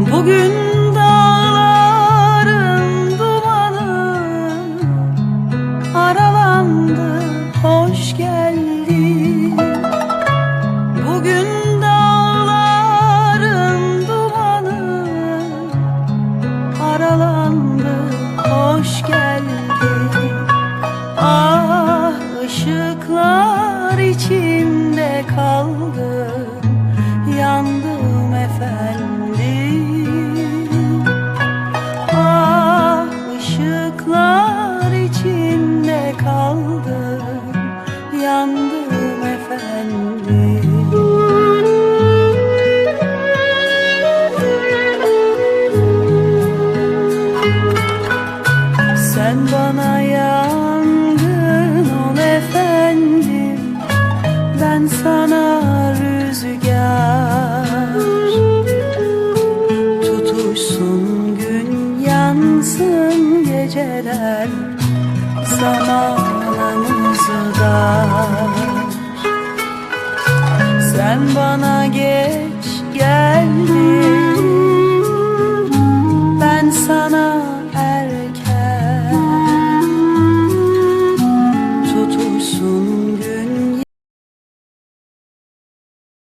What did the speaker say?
Bugün dağların dumanı aralandı hoş geldin Bugün dağların dumanı aralandı hoş geldin Ah ışıklar içimde kaldı Sen bana yangın ol efendim. Ben sana rüzgar. Tutuşsun gün yansın geceler. Zamanımızı dar. Sen bana gel